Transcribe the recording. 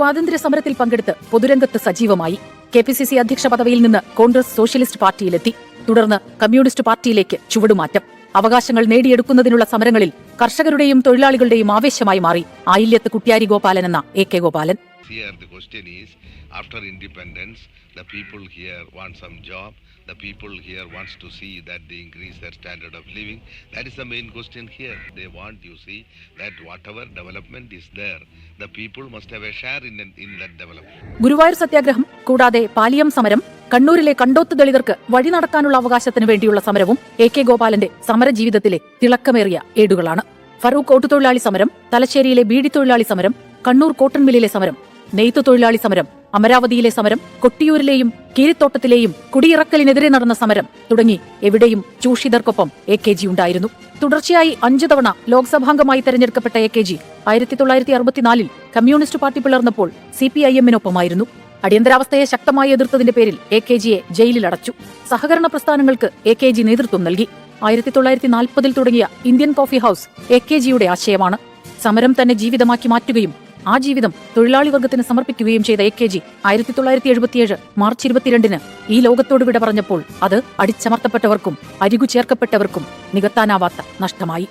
സ്വാതന്ത്ര്യ സമരത്തിൽ പങ്കെടുത്ത് പൊതുരംഗത്ത് സജീവമായി. കെ പി സി സി അധ്യക്ഷ പദവിയിൽ നിന്ന് കോൺഗ്രസ് സോഷ്യലിസ്റ്റ് പാർട്ടിയിലെത്തി. തുടർന്ന് കമ്മ്യൂണിസ്റ്റ് പാർട്ടിയിലേക്ക് ചുവടുമാറ്റം. അവകാശങ്ങൾ നേടിയെടുക്കുന്നതിനുള്ള സമരങ്ങളിൽ കർഷകരുടെയും തൊഴിലാളികളുടെയും ആവേശമായി മാറി ആയില്യത്ത് കുട്ടിയാരി ഗോപാലൻ എന്ന A K Gopalan Here the question is, after independence, the people here want some job. The people here wants to see that they increase their standard of living. That is the main question here. They want, you see, that whatever development is there, the people must have a share in, in that development. Guruvayur Satyagraha കൂടാതെ പാലിയം സമരം കണ്ണൂരിലെ കണ്ടോത്ത് ദളിതർക്ക് വഴി നടക്കാനുള്ള അവകാശത്തിന് വേണ്ടിയുള്ള സമരവും A K ഗോപാലന്റെ സമരജീവിതത്തിലെ തിളക്കമേറിയ ഏടുകളാണ്. ഫറൂഖ് ഓട്ടുതൊഴിലാളി സമരം തലശ്ശേരിയിലെ ബീഡി തൊഴിലാളി സമരം കണ്ണൂർ കോട്ടൺ മില്ലിലെ സമരം നെയ്ത്തു തൊഴിലാളി സമരം അമരാവതിയിലെ സമരം കൊട്ടിയൂരിലെയും കീരിത്തോട്ടത്തിലെയും കുടിയിറക്കലിനെതിരെ നടന്ന സമരം തുടങ്ങി എവിടെയും ചൂഷിതർക്കൊപ്പം എ കെ ജി ഉണ്ടായിരുന്നു. തുടർച്ചയായി അഞ്ചു തവണ ലോക്സഭാംഗമായി തെരഞ്ഞെടുക്കപ്പെട്ട എ കെ ജി ആയിരത്തി തൊള്ളായിരത്തി അറുപത്തിനാലിൽ കമ്മ്യൂണിസ്റ്റ് പാർട്ടി പിളർന്നപ്പോൾ സി പി ഐ എമ്മിനൊപ്പമായിരുന്നു. അടിയന്തരാവസ്ഥയെ ശക്തമായി എതിർത്തതിന്റെ പേരിൽ എ കെ ജിയെ ജയിലിൽ അടച്ചു സഹകരണ പ്രസ്ഥാനങ്ങൾക്ക് എ കെ ജി നേതൃത്വം നൽകി. ആയിരത്തി തൊള്ളായിരത്തി നാൽപ്പതിൽ തുടങ്ങിയ Indian coffee house A K ജിയുടെ ആശയമാണ്. സമരം തന്നെ ജീവിതമാക്കി മാറ്റുകയും ആ ജീവിതം തൊഴിലാളി വർഗത്തിന് സമർപ്പിക്കുകയും ചെയ്ത എ കെ ജി ആയിരത്തി തൊള്ളായിരത്തി എഴുപത്തിയേഴ് മാർച്ച് ഇരുപത്തിരണ്ടിന് ഈ ലോകത്തോട് വിട പറഞ്ഞപ്പോൾ അത് അടിച്ചമർത്തപ്പെട്ടവർക്കും അരികു ചേർക്കപ്പെട്ടവർക്കും നികത്താനാവാത്ത നഷ്ടമായി.